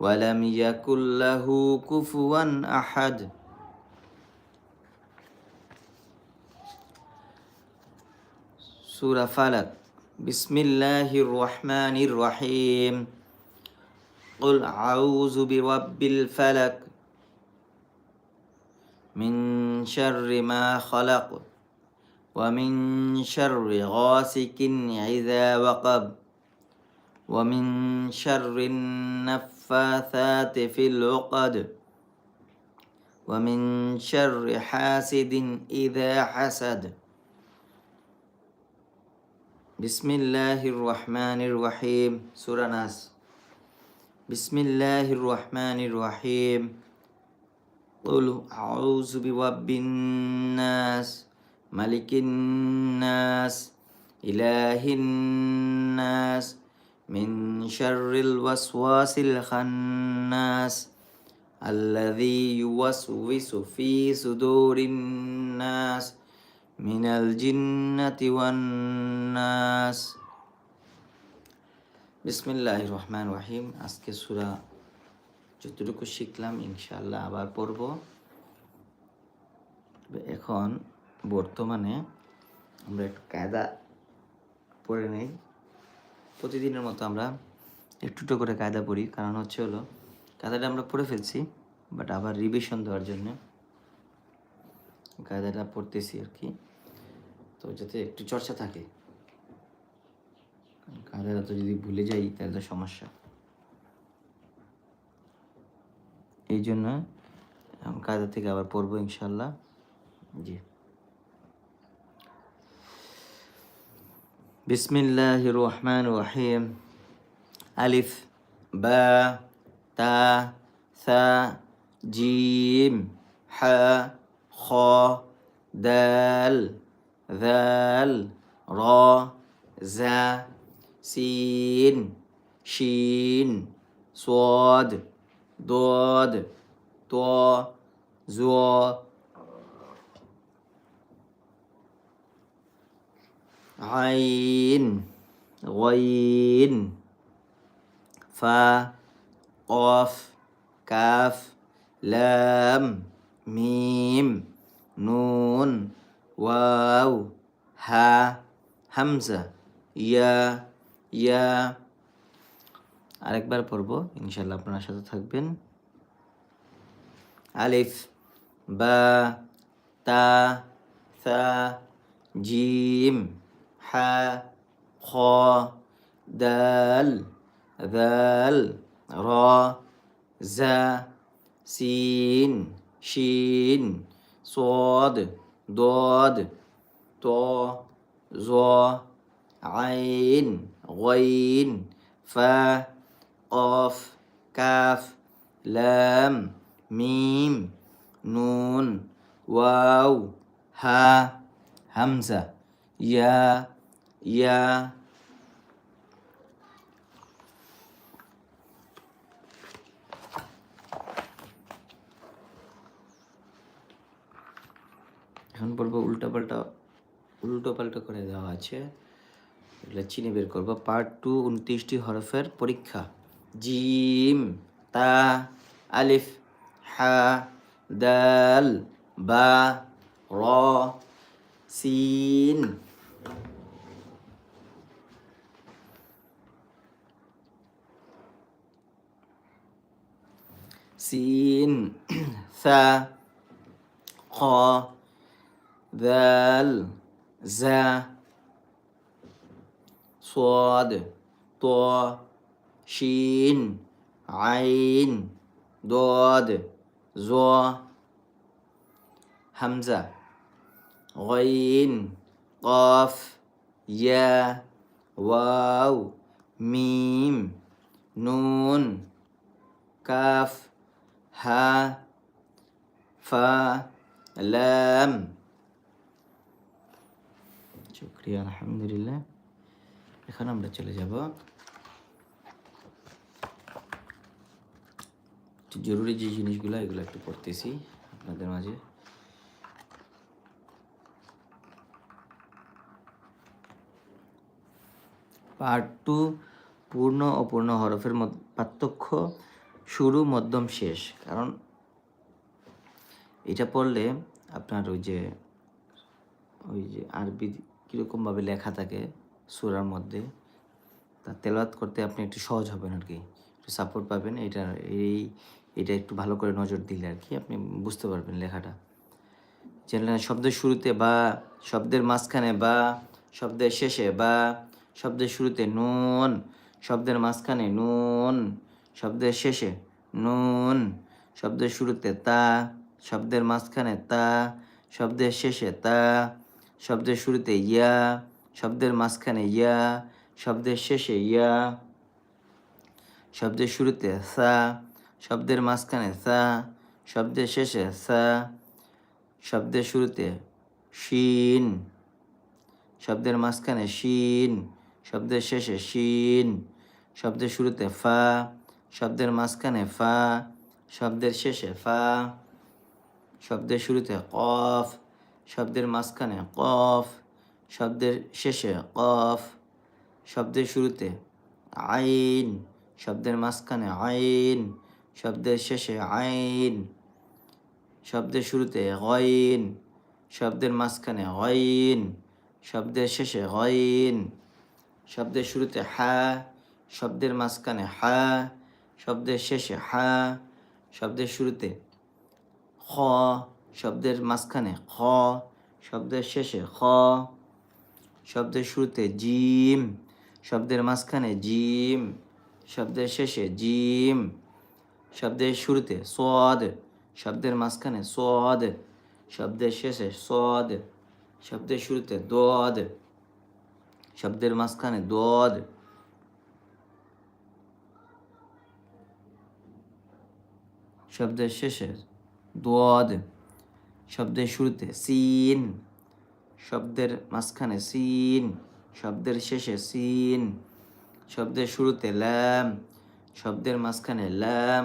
ولم يكن له كفوا أحد. سورة فلك بسم الله الرحمن الرحيم. قل أعوذ برب الفلك من شر ما خلق. ومن شر غاسق إذا وقب. ومن شر النفاثات في العقد. ومن شر حاسد إذا حسد. بسم الله الرحمن الرحيم. سورة ناس. بسم الله الرحمن الرحيم. قل أعوذ برب الناس ملك الناس إله الناس من شر الوسواس الخناس الذي يوسوس في صدور الناس من الجنة والناس বিসমিল্লাহ রহমান রহিম আজকে সুরা যতটুকু শিখলাম ইনশাল্লাহ আবার পড়ব এখন বর্তমানে আমরা একটু কায়দা পড়ে নেই প্রতিদিনের মতো আমরা একটু একটু করে কায়দা পড়ি। কারণ হচ্ছে হলো, কায়দাটা আমরা পড়ে ফেলছি বাট আবার রিভিশন দেওয়ার জন্য কায়দাটা পড়তেছি আর কি। তো যাতে একটু চর্চা থাকে। কায়দাটা তো যদি ভুলে যাই, তাহলে তো সমস্যা। এই জন্য কায়দা থেকে আবার পড়ব ইনশাল্লাহ জি। بسم الله الرحمن الرحيم ألف با تا ثا جيم ح خ دال ذال را زا سين شين صاد ضاد طا زو عين غين فا قاف كاف لام ميم نون واو ها হামজা ইয়া ইয়া আরেকবার পড়ব ইনশাল্লাহ আপনার সাথে থাকবেন আলিফ বা তা সা জিম ح خ دال ذال را ز سين شين صاد ضاد طا ظا عين غين فا قاف كاف لام ميم نون واو ها همزة يا يا এখন বলব উল্টা পাল্টা, উল্টো পাল্টা করে দেওয়া আছে। এগুলো চিনে বের করব। পার্ট টু উনত্রিশটি হরফের পরীক্ষা। জিম, তা, আলিফ, হা, দাল, বা, র, সিন। سين ثا قا ذال زا صاد طا شين عين ضاد زو همزة غين قاف يا واو ميم نون كاف হা, ফা, লাম। শুক্রিয়া, আলহামদুলিল্লাহ। এখন আমরা চলে যাব জরুরি যে জিনিসগুলো, এগুলো একটু পড়তেছি আপনাদের মাঝে। পার্ট টু, পূর্ণ, অপূর্ণ হরফের পার্থক্য। শুরু, মধ্যম, শেষ। কারণ এটা পড়লে আপনার ওই যে ওই যে আরবি কীরকমভাবে লেখা থাকে সুরার মধ্যে, তা তেলাওয়াত করতে আপনি একটু সহজ হবেন আর কি। একটু সাপোর্ট পাবেন, এটা, এই, এটা একটু ভালো করে নজর দিলে আর কি আপনি বুঝতে পারবেন লেখাটা। যেন শব্দের শুরুতে বা, শব্দের মাঝখানে বা, শব্দের শেষে বা, শব্দের শুরুতে নুন, শব্দের মাঝখানে নুন শব্দের শেষে নুন, শব্দের শুরুতে তা, শব্দের মাঝখানে তা, শব্দের শেষে তা, শব্দের শুরুতে ইয়া, শব্দের মাঝখানে ইয়া, শব্দের শেষে ইয়া, শব্দের শুরুতে সা, শব্দের মাঝখানে সা, শব্দের শেষে সা, শব্দের শুরুতে শিন, শব্দের মাঝখানে শিন, শব্দের শেষে শিন, শব্দের শুরুতে ফা শব্দের মাঝখানে ফা, শব্দের শেষে ফা, শব্দের শুরুতে কফ, শব্দের মাঝখানে কফ, শব্দের শেষে কফ, শব্দের শুরুতে আইন, শব্দের মাঝখানে আইন, শব্দের শেষে আইন, শব্দের শুরুতে গইন, শব্দের মাঝখানে গইন, শব্দের শেষে গইন, শব্দের শুরুতে হা, শব্দের মাঝখানে হা শব্দের শেষে হা, শব্দের শুরুতে খ, শব্দের মাঝখানে খ, শব্দের শেষে খ, শব্দের শুরুতে জিম, শব্দের মাঝখানে জিম, শব্দের শেষে জিম, শব্দের শুরুতে সদ, শব্দের মাঝখানে সদ, শব্দের শেষে সদ, শব্দের শুরুতে দদ, শব্দের মাঝখানে দদ শব্দের শেষে দদ শব্দের শুরুতে সিন, শব্দের মাঝখানে সিন, শব্দের শেষে সিন, শব্দের শুরুতে ল্যাম শব্দের মাঝখানে ল্যাম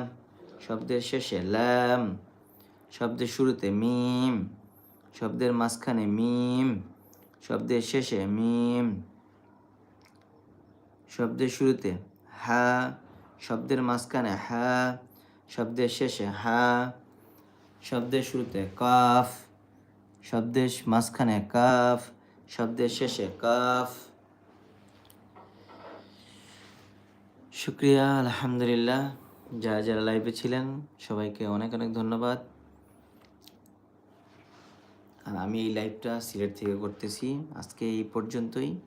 শব্দের শেষে ল্যাম শব্দের শুরুতে মিম, শব্দের মাঝখানে মিম, শব্দের শেষে মিম, শব্দের শুরুতে হা, শব্দের মাঝখানে হা শব্দের শেষে হা, শব্দের শুরুতে কাফ, শব্দের মাঝখানে কাফ, শব্দের শেষে কাফ। শুক্রিয়া, আলহামদুলিল্লাহ। যারা যারা লাইভে ছিলেন, সবাইকে অনেক অনেক ধন্যবাদ। আর আমি এই লাইভটা সিলেট থেকে করতেছি। আজকে এই পর্যন্তই।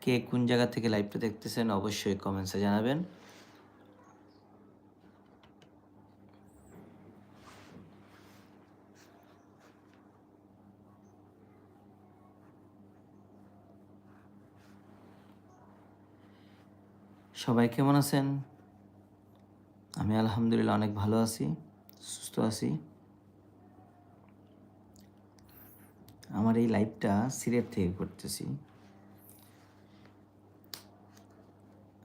কে কোন জায়গা থেকে লাইভটা দেখতেছেন, অবশ্যই কমেন্টসে জানাবেন। সবাই কেমন আছেন? আমি আলহামদুলিল্লাহ অনেক ভালো আছি, সুস্থ আছি। আমার এই লাইভটা সিলেট থেকে করতেছি।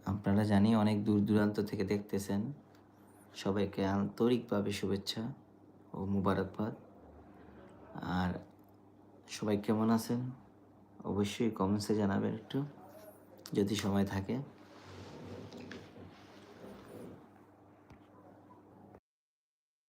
আপনারা জানি অনেক দূর দূরান্ত থেকে দেখতেছেন। সবাইকে আন্তরিকভাবে শুভেচ্ছা ও মুবারকবাদ। আর সবাই কেমন আছেন? অবশ্যই কমেন্টসে জানাবেন একটু, যদি সময় থাকে।